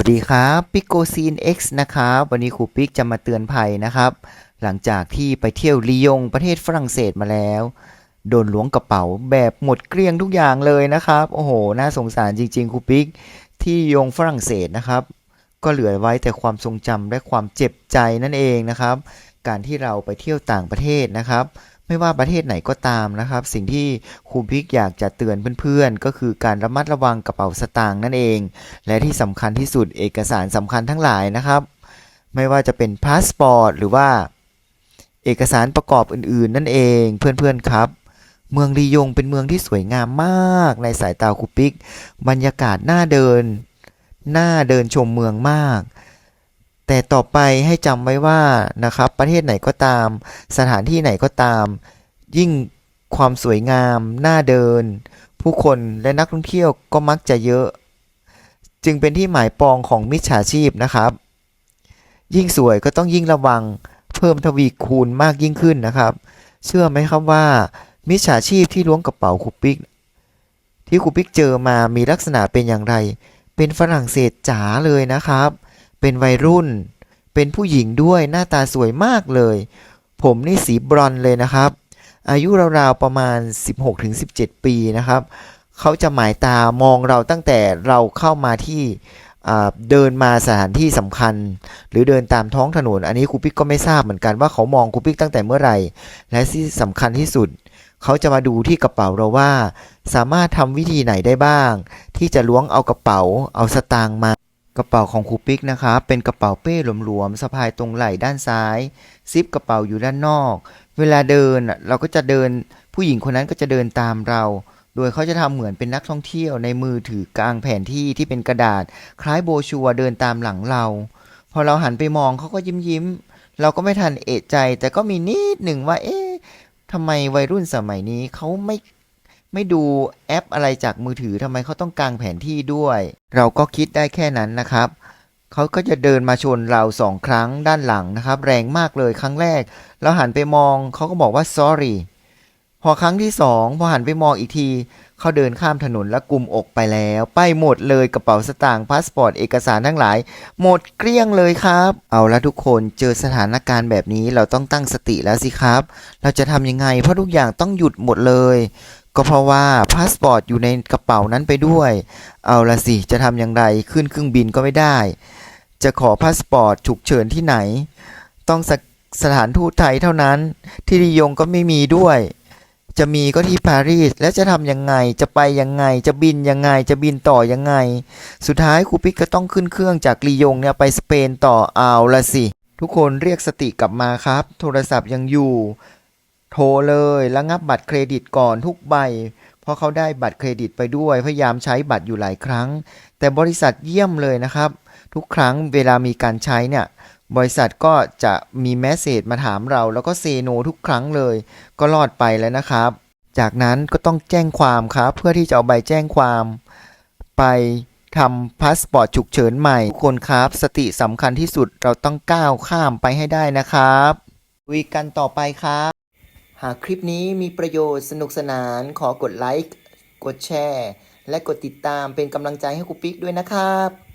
วัสดีครับปิโกซีน X นะครับวันนี้ครูปิกจะมาเตือนภัยนะครับ หลังจากที่ไปเที่ยวลียงประเทศฝรั่งเศสมาแล้ว โดนล้วงกระเป๋าแบบหมดเกลี้ยงทุกอย่างเลยนะครับ โอ้โห น่าสงสารจริงๆครูปิกที่ยงฝรั่งเศสนะครับ ก็เหลือไว้แต่ความทรงจำและความเจ็บใจนั่นเองนะครับ การที่เราไปเที่ยวต่างประเทศนะครับ ไม่ว่าประเทศไหนก็ตามนะครับ สิ่งที่ครูพิกอยากจะเตือนเพื่อนๆ ก็คือการระมัดระวังกระเป๋าสตางค์นั่นเอง และที่สำคัญที่สุดเอกสารสำคัญทั้งหลายนะครับ ไม่ว่าจะเป็นพาสปอร์ตหรือว่าเอกสารประกอบอื่นๆ นั่นเองเพื่อนๆครับ เมืองลียงเป็นเมืองที่สวยงามมากในสายตาครูปิก บรรยากาศน่าเดิน น่าเดินชมเมืองมาก แต่ต่อไปให้จำไว้ว่านะครับประเทศไหนก็ตาม สถานที่ไหนก็ตาม ยิ่งความสวยงามน่าเดิน ผู้คนและนักท่องเที่ยวก็มักจะเยอะ จึงเป็นที่หมายปองของมิจฉาชีพนะครับ ยิ่งสวยก็ต้องยิ่งระวังเพิ่มทวีคูณมากยิ่งขึ้นนะครับ เชื่อไหมครับว่า มิจฉาชีพที่ล้วงกระเป๋าคูปิก ที่คูปิกเจอมามีลักษณะเป็นอย่างไร เป็นฝรั่งเศสจ๋าเลยนะครับ เป็นวัยรุ่น เป็นผู้หญิงด้วยหน้าตาสวยมากเลย ผมนี่สีบรอนเลยนะครับ อายุราวๆประมาณ 16-17 ปีนะครับ เขาจะหมายตามองเราตั้งแต่เราเข้ามาที่เดินมาสถานที่สำคัญ หรือเดินตามท้องถนน อันนี้ครูปิ๊กก็ไม่ทราบเหมือนกันว่าเขามองครูปิ๊กตั้งแต่เมื่อไหร่ และที่สำคัญที่สุด เขาจะมาดูที่กระเป๋าเราว่า สามารถทำวิธีไหนได้บ้าง ที่จะล้วงเอากระเป๋า เอาสตางค์มา กระเป๋าของครูปิ๊กนะครับเป็นกระเป๋าเป้หลวมๆสะพายตรงไหล่ด้านซ้าย ซิปกระเป๋าอยู่ด้านนอก เวลาเดินเราก็จะเดิน ผู้หญิงคนนั้นก็จะเดินตามเรา โดยเขาจะทำเหมือนเป็นนักท่องเที่ยวในมือถือกลางแผนที่ที่เป็นกระดาษ คล้ายโบชัวเดินตามหลังเรา พอเราหันไปมองเขาก็ยิ้มยิ้มๆเราก็ไม่ทันเอะใจ แต่ก็มีนิดหนึ่งว่า เอ๊ะทำไมวัยรุ่นสมัยนี้เขาไม่ ไม่ดูแอปอะไรจากมือถือทำไมเขาต้องกางแผนที่ด้วย เราก็คิดได้แค่นั้นนะครับ เขาก็จะเดินมาชนเราสองครั้งด้านหลังนะครับ แรงมากเลยครั้งแรก เราหันไปมองเขาก็บอกว่า sorry พอครั้งที่สองพอหันไปมองอีกทีเขาเดินข้ามถนนและกลุ่มอกไปแล้ว ไปหมดเลยกระเป๋าสตางค์พาสปอร์ตเอกสารทั้งหลาย หมดเกลี้ยงเลยครับ เอาละทุกคนเจอสถานการณ์แบบนี้เราต้องตั้งสติแล้วสิครับ เราจะทำยังไงเพราะทุกอย่างต้องหยุดหมดเลย ก็เพราะว่าพาสปอร์ตอยู่ในกระเป๋านั้นไปด้วย เอาละสิ จะทำอย่างไรขึ้นเครื่องบินก็ไม่ได้ จะขอพาสปอร์ตฉุกเฉินที่ไหน ต้องสสถานทูตไทยเท่านั้น ที่ลียงก็ไม่มีด้วย จะมีก็ที่ปารีส แล้วจะทำยังไง จะไปยังไง จะบินยังไง จะบินต่อยังไง สุดท้ายครูปิกก็ต้องขึ้นเครื่องจากลียงเนี่ยไปสเปนต่อเอาละสิ ทุกคนเรียกสติกลับมาครับ โทรศัพท์ยังอยู่ โทรเลยระงับบัตรเครดิตก่อนทุกใบ เพราะเขาได้บัตรเครดิตไปด้วย พยายามใช้บัตรอยู่หลายครั้ง แต่บริษัทเยี่ยมเลยนะครับ ทุกครั้งเวลามีการใช้เนี่ยบริษัทก็จะมีแมสเซจมาถามเราแล้วก็เซโนทุกครั้งเลย ก็รอดไปแล้วนะครับ จากนั้นก็ต้องแจ้งความครับ เพื่อที่จะเอาใบแจ้งความ ไปทำพาสปอร์ตฉุกเฉินใหม่ทุกคนครับสติสำคัญที่สุดเราต้องก้าวข้ามไปให้ได้นะครับคุยกันต่อไปครับ หากคลิปนี้มีประโยชน์สนุกสนานขอกดไลค์ กดแชร์ และกดติดตามเป็นกำลังใจให้ครูปิ๊กด้วยนะครับ